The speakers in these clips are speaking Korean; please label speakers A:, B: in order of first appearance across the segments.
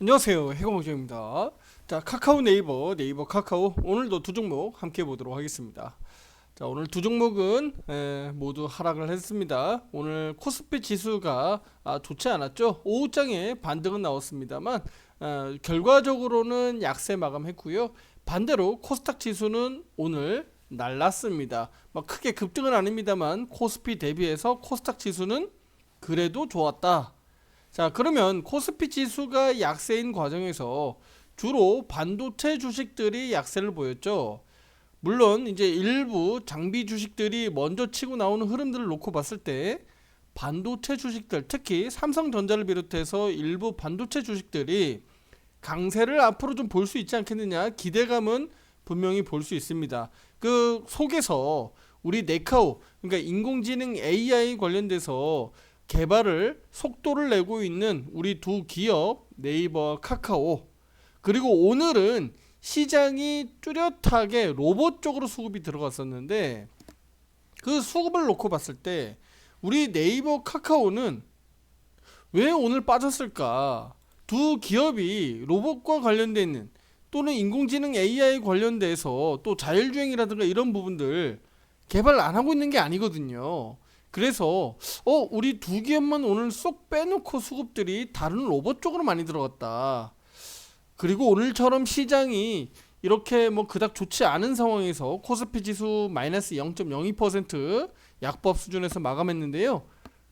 A: 안녕하세요. 해공호정입니다. 자 카카오 네이버 네이버 카카오. 오늘도 두 종목 함께 보도록 하겠습니다. 자 오늘 두 종목은 에, 모두 하락을 했습니다. 오늘 코스피 지수가 아, 좋지 않았죠? 오후장에 반등은 나왔습니다만 아, 결과적으로는 약세 마감했고요. 반대로 코스닥 지수는 오늘 날랐습니다. 뭐 크게 급등은 아닙니다만 코스피 대비해서 코스닥 지수는 그래도 좋았다 자, 그러면 코스피 지수가 약세인 과정에서 주로 반도체 주식들이 약세를 보였죠. 물론 이제 일부 장비 주식들이 먼저 치고 나오는 흐름들을 놓고 봤을 때 반도체 주식들, 특히 삼성전자를 비롯해서 일부 반도체 주식들이 강세를 앞으로 좀 볼 수 있지 않겠느냐 기대감은 분명히 볼 수 있습니다. 그 속에서 우리 네카오 그러니까 인공지능 AI 관련돼서 개발을 속도를 내고 있는 우리 두 기업 네이버 카카오 그리고 오늘은 시장이 뚜렷하게 로봇 쪽으로 수급이 들어갔었는데 그 수급을 놓고 봤을 때 우리 네이버 카카오는 왜 오늘 빠졌을까 두 기업이 로봇과 관련돼 있는 또는 인공지능 AI 관련돼서 또 자율주행이라든가 이런 부분들 개발 안 하고 있는 게 아니거든요. 그래서 어 우리 두 기업만 오늘 쏙 빼놓고 수급들이 다른 로봇 쪽으로 많이 들어갔다. 그리고 오늘처럼 시장이 이렇게 뭐 그닥 좋지 않은 상황에서 코스피 지수 마이너스 0.02% 약법 수준에서 마감했는데요.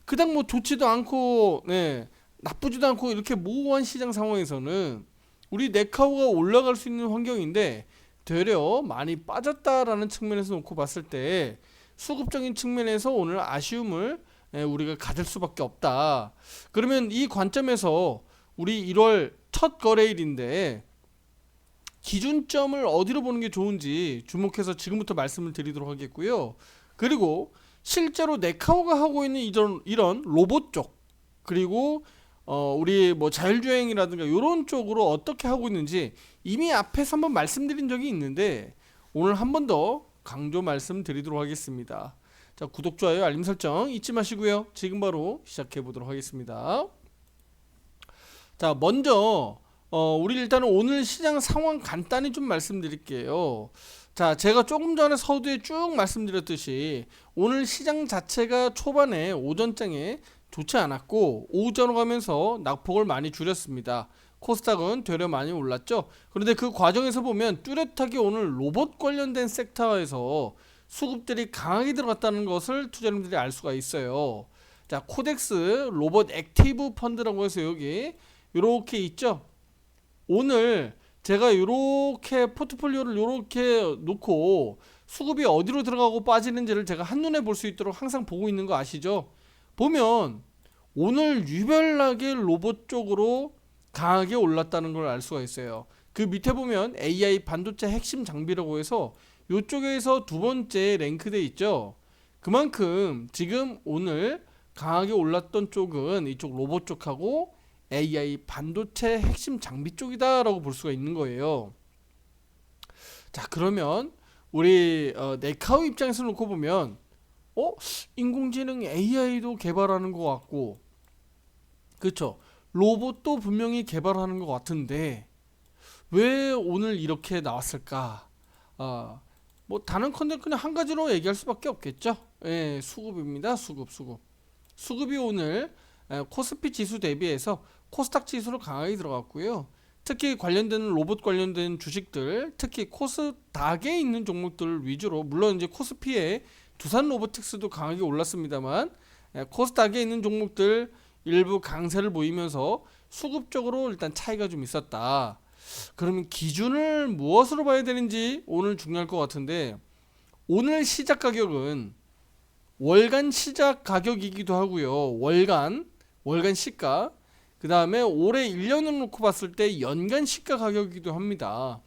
A: 그닥 뭐 좋지도 않고 네 나쁘지도 않고 이렇게 모호한 시장 상황에서는 우리 네카오가 올라갈 수 있는 환경인데 되려 많이 빠졌다라는 측면에서 놓고 봤을 때 수급적인 측면에서 오늘 아쉬움을 예, 우리가 가질 수밖에 없다. 그러면 이 관점에서 우리 1월 첫 거래일인데 기준점을 어디로 보는 게 좋은지 주목해서 지금부터 말씀을 드리도록 하겠고요. 그리고 실제로 네카오가 하고 있는 이런 이런 로봇 쪽 그리고 어 우리 뭐 자율주행이라든가 이런 쪽으로 어떻게 하고 있는지 이미 앞에서 한번 말씀드린 적이 있는데 오늘 한 번 더 강조 말씀드리도록 하겠습니다. 자 구독 좋아요 알림 설정 잊지 마시고요. 지금 바로 시작해 보도록 하겠습니다. 자 먼저 어 우리 일단은 오늘 시장 상황 간단히 좀 말씀드릴게요. 자 제가 조금 전에 서두에 쭉 말씀드렸듯이 오늘 시장 자체가 초반에 오전장에 좋지 않았고 오후장으로 가면서 낙폭을 많이 줄였습니다. 코스닥은 되려 많이 올랐죠. 그런데 그 과정에서 보면 뚜렷하게 오늘 로봇 관련된 섹터에서 수급들이 강하게 들어갔다는 것을 투자자님들이 알 수가 있어요. 자, 코덱스 로봇 액티브 펀드라고 해서 여기 이렇게 있죠. 오늘 제가 이렇게 포트폴리오를 이렇게 놓고 수급이 어디로 들어가고 빠지는지를 제가 한눈에 볼 수 있도록 항상 보고 있는 거 아시죠? 보면 오늘 유별나게 로봇 쪽으로 강하게 올랐다는 걸 알 수가 있어요. 그 밑에 보면 AI 반도체 핵심 장비라고 해서 이쪽에서 두 번째 랭크돼 있죠. 그만큼 지금 오늘 강하게 올랐던 쪽은 이쪽 로봇 쪽하고 AI 반도체 핵심 장비 쪽이다라고 볼 수가 있는 거예요. 자 그러면 우리 어, 네카오 입장에서 놓고 보면 어 인공지능 AI도 개발하는 것 같고 그렇죠. 로봇도 분명히 개발하는 것 같은데 왜 오늘 이렇게 나왔을까? 아, 뭐 단언컨대 그냥 한 가지로 얘기할 수밖에 없겠죠. 예, 수급입니다. 수급, 수급. 수급이 오늘 에, 코스피 지수 대비해서 코스닥 지수로 강하게 들어갔고요. 특히 관련된 로봇 관련된 주식들, 특히 코스닥에 있는 종목들 위주로 물론 이제 코스피에 두산 로보틱스도 강하게 올랐습니다만 에, 코스닥에 있는 종목들 일부 강세를 보이면서 수급적으로 일단 차이가 좀 있었다. 그러면 기준을 무엇으로 봐야 되는지 오늘 중요할 것 같은데 오늘 시작 가격은 월간 시작 가격이기도 하고요. 월간 월간 시가 그 다음에 올해 1년을 놓고 봤을 때 연간 시가 가격이기도 합니다.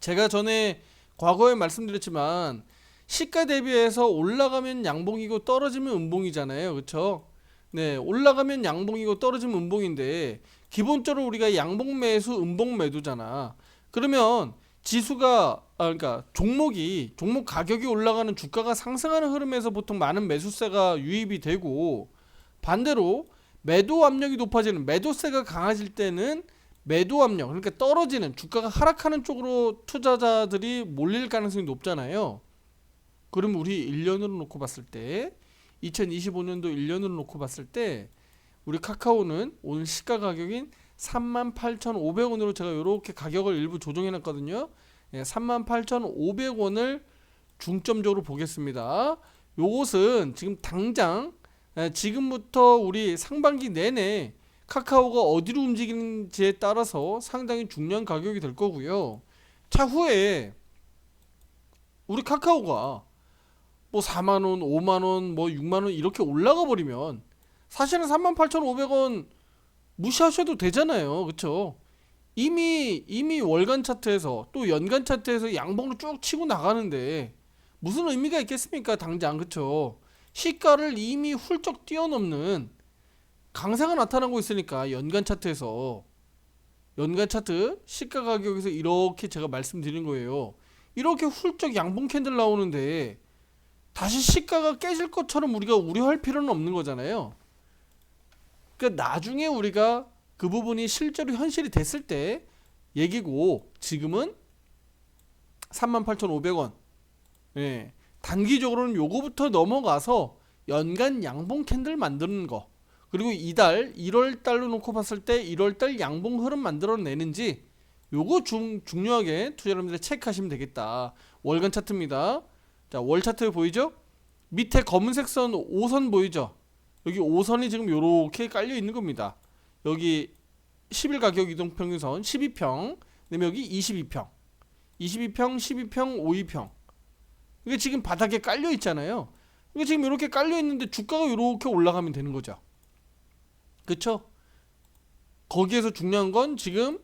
A: 제가 전에 과거에 말씀드렸지만 시가 대비해서 올라가면 양봉이고 떨어지면 음봉이잖아요. 그렇죠? 네, 올라가면 양봉이고 떨어지면 음봉인데 기본적으로 우리가 양봉 매수, 음봉 매도잖아. 그러면 지수가 아 그러니까 종목이 종목 가격이 올라가는 주가가 상승하는 흐름에서 보통 많은 매수세가 유입이 되고 반대로 매도 압력이 높아지는 매도세가 강해질 때는 매도 압력 그러니까 떨어지는 주가가 하락하는 쪽으로 투자자들이 몰릴 가능성이 높잖아요. 그럼 우리 1년으로 놓고 봤을 때 2025년도 1년으로 놓고 봤을 때 우리 카카오는 오늘 시가 가격인 38,500원으로 제가 이렇게 가격을 일부 조정해 놨거든요. 예, 38,500원을 중점적으로 보겠습니다. 요것은 지금 당장 예, 지금부터 우리 상반기 내내 카카오가 어디로 움직이는지에 따라서 상당히 중요한 가격이 될 거고요. 차후에 우리 카카오가 뭐 4만 원, 5만 원, 뭐 6만 원 이렇게 올라가 버리면 사실은 38,500원 무시하셔도 되잖아요. 그렇죠? 이미 이미 월간 차트에서 또 연간 차트에서 양봉으로 쭉 치고 나가는데 무슨 의미가 있겠습니까? 당장 그렇죠? 시가를 이미 훌쩍 뛰어넘는 강세가 나타나고 있으니까 연간 차트에서 연간 차트 시가 가격에서 이렇게 제가 말씀드린 거예요. 이렇게 훌쩍 양봉 캔들 나오는데 다시 시가가 깨질 것처럼 우리가 우려할 필요는 없는 거잖아요. 그러니까 나중에 우리가 그 부분이 실제로 현실이 됐을 때 얘기고 지금은 38,500원. 예. 단기적으로는 요거부터 넘어가서 연간 양봉 캔들 만드는 거. 그리고 이달 1월 달로 놓고 봤을 때 1월 달 양봉 흐름 만들어 내는지 요거 중 중요하게 투자 여러분들 체크하시면 되겠다. 월간 차트입니다. 자, 월 차트 보이죠? 밑에 검은색 선 5선 보이죠? 여기 5선이 지금 요렇게 깔려 있는 겁니다. 여기 10일 가격 이동 평균선 12평, 그다음에 여기 22평. 22평, 12평, 52평. 이게 지금 바닥에 깔려 있잖아요. 이게 지금 이렇게 깔려 있는데 주가가 이렇게 올라가면 되는 거죠. 그쵸? 거기에서 중요한 건 지금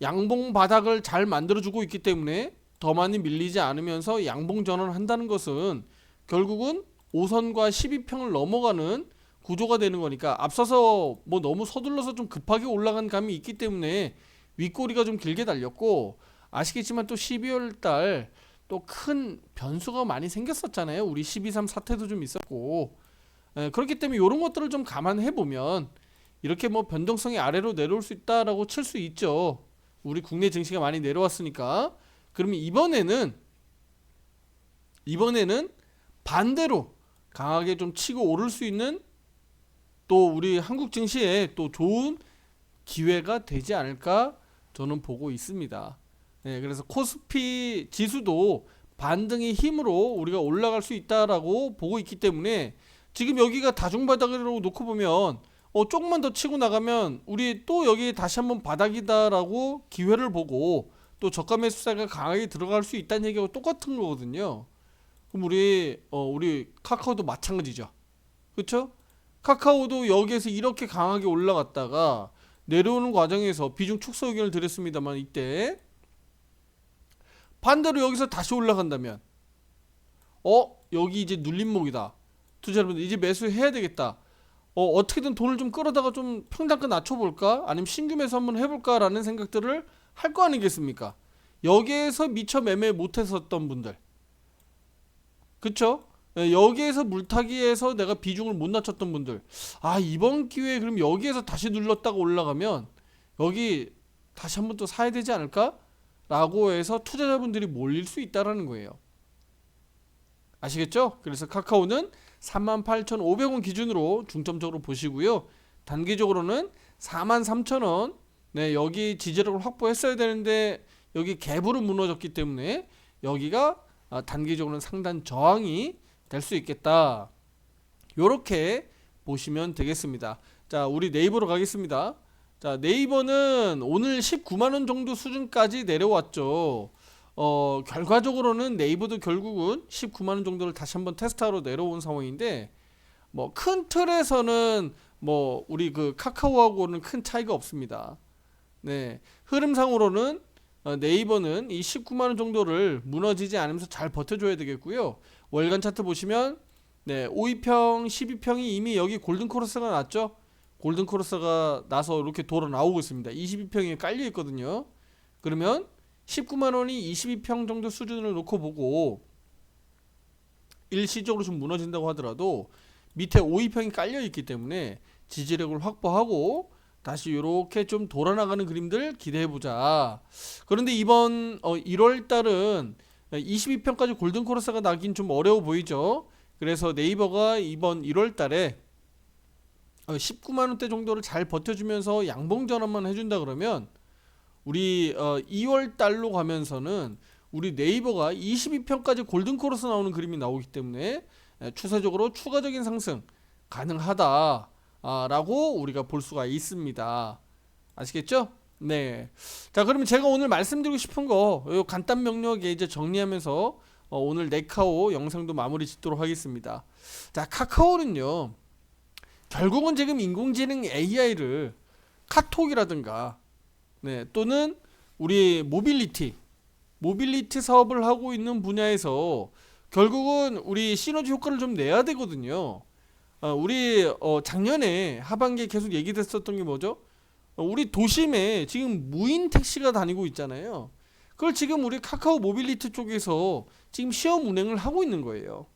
A: 양봉 바닥을 잘 만들어주고 있기 때문에 더 많이 밀리지 않으면서 양봉 전환을 한다는 것은 결국은 5선과 12평을 넘어가는 구조가 되는 거니까 앞서서 뭐 너무 서둘러서 좀 급하게 올라간 감이 있기 때문에 윗꼬리가 좀 길게 달렸고 아시겠지만 또 12월 달 또 큰 변수가 많이 생겼었잖아요. 우리 12.3 사태도 좀 있었고 에, 그렇기 때문에 이런 것들을 좀 감안해 보면 이렇게 뭐 변동성이 아래로 내려올 수 있다라고 칠 수 있죠. 우리 국내 증시가 많이 내려왔으니까 그러면 이번에는 이번에는 반대로 강하게 좀 치고 오를 수 있는 또 우리 한국 증시에 또 좋은 기회가 되지 않을까 저는 보고 있습니다. 네, 그래서 코스피 지수도 반등의 힘으로 우리가 올라갈 수 있다라고 보고 있기 때문에 지금 여기가 다중바닥으로 놓고 보면 어 조금만 더 치고 나가면 우리 또 여기 다시 한번 바닥이다라고 기회를 보고 또 저가 매수세가 강하게 들어갈 수 있다는 얘기하고 똑같은 거거든요. 그럼 우리 어 우리 카카오도 마찬가지죠. 그렇죠? 카카오도 여기에서 이렇게 강하게 올라갔다가 내려오는 과정에서 비중 축소 의견을 드렸습니다만 이때 반대로 여기서 다시 올라간다면 어 여기 이제 눌림목이다. 투자 여러분들 이제 매수해야 되겠다. 어 어떻게든 돈을 좀 끌어다가 좀 평단가 낮춰볼까? 아니면 신규 매수 한번 해볼까라는 생각들을 할 거 아니겠습니까? 여기에서 미처 매매 못했었던 분들, 그쵸? 예, 여기에서 물타기에서 내가 비중을 못 낮췄던 분들, 아 이번 기회에 그럼 여기에서 다시 눌렀다가 올라가면 여기 다시 한번 또 사야 되지 않을까? 라고 해서 투자자분들이 몰릴 수 있다라는 거예요. 아시겠죠? 그래서 카카오는 38,500원 기준으로 중점적으로 보시고요. 단기적으로는 43,000원 네, 여기 지지력을 확보했어야 되는데 여기 갭으로 무너졌기 때문에 여기가 아, 단기적으로는 상단 저항이 될 수 있겠다. 요렇게 보시면 되겠습니다. 자, 우리 네이버로 가겠습니다. 자, 네이버는 오늘 19만 원 정도 수준까지 내려왔죠. 어, 결과적으로는 네이버도 결국은 19만 원 정도를 다시 한번 테스트하러 내려온 상황인데 뭐 큰 틀에서는 뭐 우리 그 카카오하고는 큰 차이가 없습니다. 네. 흐름상으로는 어, 네이버는 이 19만 원 정도를 무너지지 않으면서 잘 버텨줘야 되겠고요. 월간 차트 보시면 네, 5위평, 12평이 이미 여기 골든 코러스가 났죠. 골든 코러스가 나서 이렇게 돌아 나오고 있습니다. 22평이 깔려 있거든요. 그러면 19만 원이 22평 정도 수준을 놓고 보고 일시적으로 좀 무너진다고 하더라도 밑에 5위평이 깔려 있기 때문에 지지력을 확보하고 다시 이렇게 좀 돌아나가는 그림들 기대해 보자. 그런데 이번 어, 1월 달은 22편까지 골든 코러스가 나긴 좀 어려워 보이죠. 그래서 네이버가 이번 1월 달에 19만 원대 정도를 잘 버텨주면서 양봉 전환만 해준다 그러면 우리 어, 2월 달로 가면서는 우리 네이버가 22편까지 골든 코러스 나오는 그림이 나오기 때문에 에, 추세적으로 추가적인 상승 가능하다 라고 우리가 볼 수가 있습니다. 아시겠죠? 네. 자, 그러면 제가 오늘 말씀드리고 싶은 거 요 간단 명료하게 이제 정리하면서 어, 오늘 네카오 영상도 마무리 짓도록 하겠습니다. 자, 카카오는요. 결국은 지금 인공지능 AI를 카톡이라든가 네, 또는 우리 모빌리티 모빌리티 사업을 하고 있는 분야에서 결국은 우리 시너지 효과를 좀 내야 되거든요. 어, 우리 어, 작년에 하반기에 계속 얘기됐었던 게 뭐죠? 어, 우리 도심에 지금 무인 택시가 다니고 있잖아요. 그걸 지금 우리 카카오 모빌리티 쪽에서 지금 시험 운행을 하고 있는 거예요.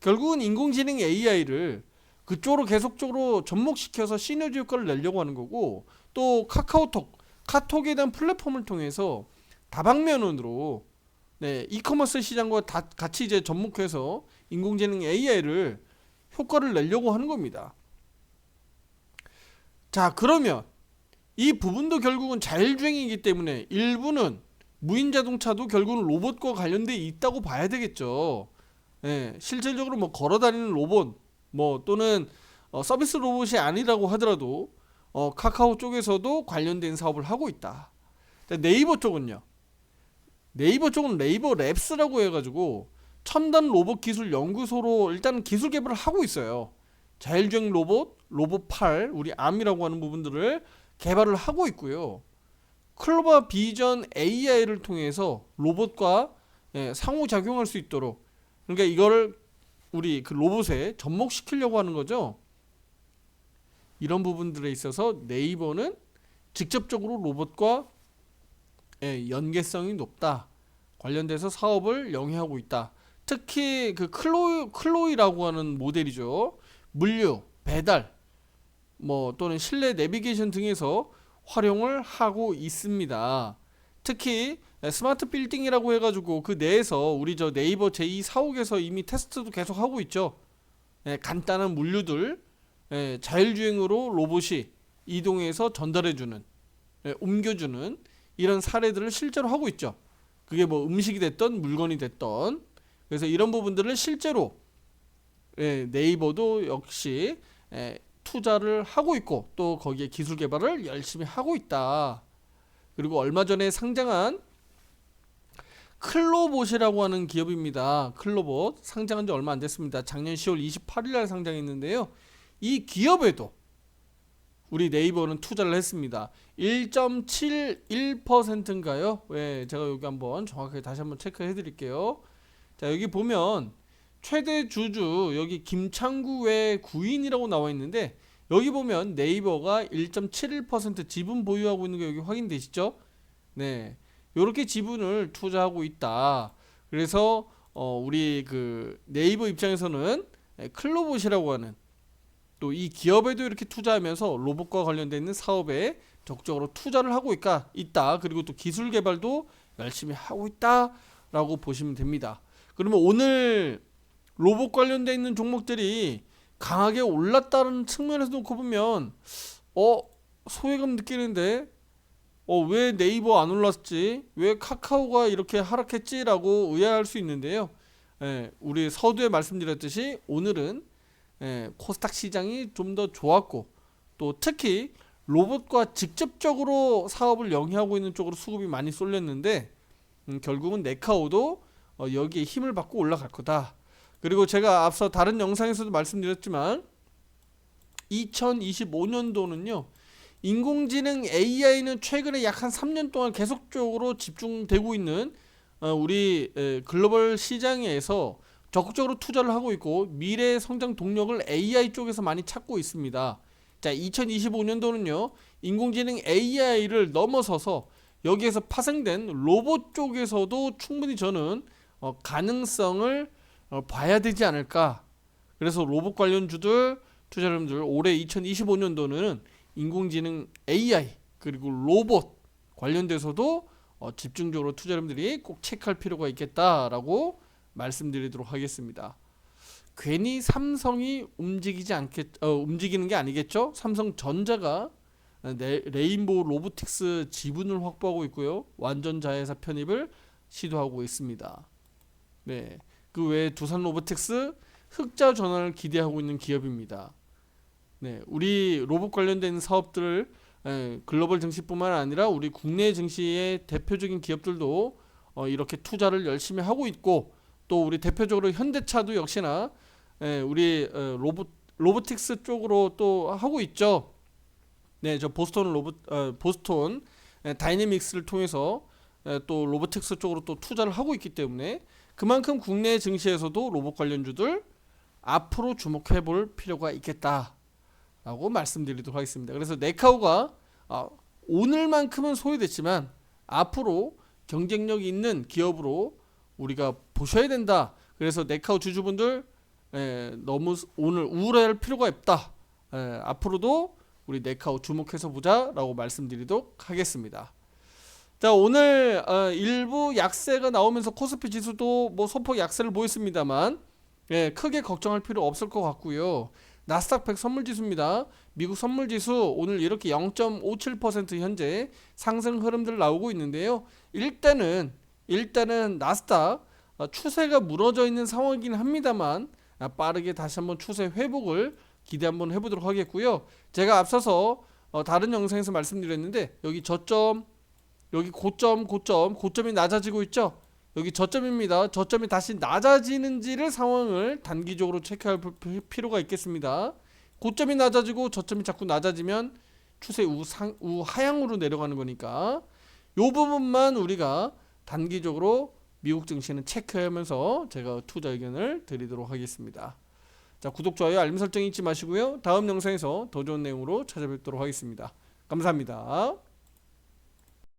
A: 결국은 인공지능 AI를 그쪽으로 계속적으로 접목시켜서 시너지 효과를 내려고 하는 거고 또 카카오톡, 카톡에 대한 플랫폼을 통해서 다방면으로 네, 이커머스 시장과 다, 같이 이제 접목해서 인공지능 AI를 효과를 내려고 하는 겁니다. 자, 그러면 이 부분도 결국은 자율주행이기 때문에 일부는 무인 자동차도 결국은 로봇과 관련돼 있다고 봐야 되겠죠. 예, 실질적으로 뭐 걸어다니는 로봇, 뭐 또는 어, 서비스 로봇이 아니라고 하더라도 어, 카카오 쪽에서도 관련된 사업을 하고 있다. 네이버 쪽은요. 네이버 쪽은 네이버 랩스라고 해가지고 첨단 로봇 기술 연구소로 일단 기술 개발을 하고 있어요. 자율주행 로봇, 로봇 8, 우리 암이라고 하는 부분들을 개발을 하고 있고요. 클로바 비전 AI를 통해서 로봇과 예, 상호작용할 수 있도록 그러니까 이거를 우리 그 로봇에 접목시키려고 하는 거죠. 이런 부분들에 있어서 네이버는 직접적으로 로봇과 예, 연계성이 높다. 관련돼서 사업을 영위하고 있다. 특히 그 클로이, 클로이라고 하는 모델이죠. 물류, 배달, 뭐 또는 실내 내비게이션 등에서 활용을 하고 있습니다. 특히 스마트 빌딩이라고 해가지고 그 내에서 우리 저 네이버 제2 사옥에서 이미 테스트도 계속 하고 있죠. 예, 간단한 물류들 예, 자율주행으로 로봇이 이동해서 전달해주는 예, 옮겨주는 이런 사례들을 실제로 하고 있죠. 그게 뭐 음식이 됐던 물건이 됐던 그래서 이런 부분들을 실제로 예, 네이버도 역시 예, 투자를 하고 있고 또 거기에 기술 개발을 열심히 하고 있다. 그리고 얼마 전에 상장한 클로봇이라고 하는 기업입니다. 클로봇 상장한 지 얼마 안 됐습니다. 작년 10월 28일 날 상장했는데요. 이 기업에도 우리 네이버는 투자를 했습니다. 1.71%인가요? 왜 제가 여기 한번 정확하게 다시 한번 체크해 드릴게요. 자, 여기 보면 최대 주주 여기 김창구 외 구인이라고 나와 있는데 여기 보면 네이버가 1.71% 지분 보유하고 있는 게 여기 확인되시죠? 네. 요렇게 지분을 투자하고 있다. 그래서 어 우리 그 네이버 입장에서는 예, 클로봇이라고 하는 또 이 기업에도 이렇게 투자하면서 로봇과 관련된 있는 사업에 적극적으로 투자를 하고. 있다. 그리고 또 기술 개발도 열심히 하고 있다라고 보시면 됩니다. 그러면 오늘 로봇 관련돼 있는 종목들이 강하게 올랐다는 측면에서 놓고 보면 어 소외감 느끼는데 어 왜 네이버 안 올랐지? 왜 카카오가 이렇게 하락했지라고 의아할 수 있는데요. 예, 우리 서두에 말씀드렸듯이 오늘은 예, 코스닥 시장이 좀 더 좋았고 또 특히 로봇과 직접적으로 사업을 영위하고 있는 쪽으로 수급이 많이 쏠렸는데 음, 결국은 네카오도 어, 여기에 힘을 받고 올라갈 거다. 그리고 제가 앞서 다른 영상에서도 말씀드렸지만 2025년도는요. 인공지능 AI는 최근에 약 한 3년 동안 계속적으로 집중되고 있는 어, 우리 에, 글로벌 시장에서 적극적으로 투자를 하고 있고 미래 성장 동력을 AI 쪽에서 많이 찾고 있습니다. 자, 2025년도는요. 인공지능 AI를 넘어서서 여기에서 파생된 로봇 쪽에서도 충분히 저는 어, 가능성을 어, 봐야 되지 않을까. 그래서 로봇 관련주들 투자 여러분들 올해 2025년도는 인공지능 AI 그리고 로봇 관련돼서도 어, 집중적으로 투자 여러분들이 꼭 체크할 필요가 있겠다라고 말씀드리도록 하겠습니다. 괜히 삼성이 움직이지 않겠 어, 움직이는 게 아니겠죠? 삼성전자가 네, 레인보우 로보틱스 지분을 확보하고 있고요. 완전 자회사 편입을 시도하고 있습니다. 네. 그 외에 두산 로보틱스 흑자 전환을 기대하고 있는 기업입니다. 네. 우리 로봇 관련된 사업들을 에, 글로벌 증시뿐만 아니라 우리 국내 증시의 대표적인 기업들도 어, 이렇게 투자를 열심히 하고 있고 또 우리 대표적으로 현대차도 역시나 에, 우리 어, 로봇 로보틱스 쪽으로 또 하고 있죠. 네, 저 보스턴 로봇 어, 보스턴 에, 다이내믹스를 통해서 에, 또 로보틱스 쪽으로 또 투자를 하고 있기 때문에 그만큼 국내 증시에서도 로봇 관련주들 앞으로 주목해 볼 필요가 있겠다라고 말씀드리도록 하겠습니다. 그래서 네카오가 아, 오늘만큼은 소외됐지만 앞으로 경쟁력 있는 기업으로 우리가 보셔야 된다. 그래서 네카오 주주분들 에, 너무 오늘 우울할 필요가 없다. 에, 앞으로도 우리 네카오 주목해서 보자라고 말씀드리도록 하겠습니다. 자 오늘 어, 일부 약세가 나오면서 코스피 지수도 뭐 소폭 약세를 보였습니다만 예, 크게 걱정할 필요 없을 것 같고요. 나스닥 100 선물 지수입니다. 미국 선물 지수 오늘 이렇게 0.57% 현재 상승 흐름들 나오고 있는데요. 일단은 일단은 나스닥 어, 추세가 무너져 있는 상황이긴 합니다만 아, 빠르게 다시 한번 추세 회복을 기대 한번 해보도록 하겠고요. 제가 앞서서 어, 다른 영상에서 말씀드렸는데 여기 저점 여기 고점 고점 고점이 낮아지고 있죠. 여기 저점입니다. 저점이 다시 낮아지는지를 상황을 단기적으로 체크할 피- 필요가 있겠습니다. 고점이 낮아지고 저점이 자꾸 낮아지면 추세 우상 우하향으로 내려가는 거니까 요 부분만 우리가 단기적으로 미국 증시는 체크하면서 제가 투자 의견을 드리도록 하겠습니다. 자 구독 좋아요 알림 설정 잊지 마시고요. 다음 영상에서 더 좋은 내용으로 찾아뵙도록 하겠습니다. 감사합니다.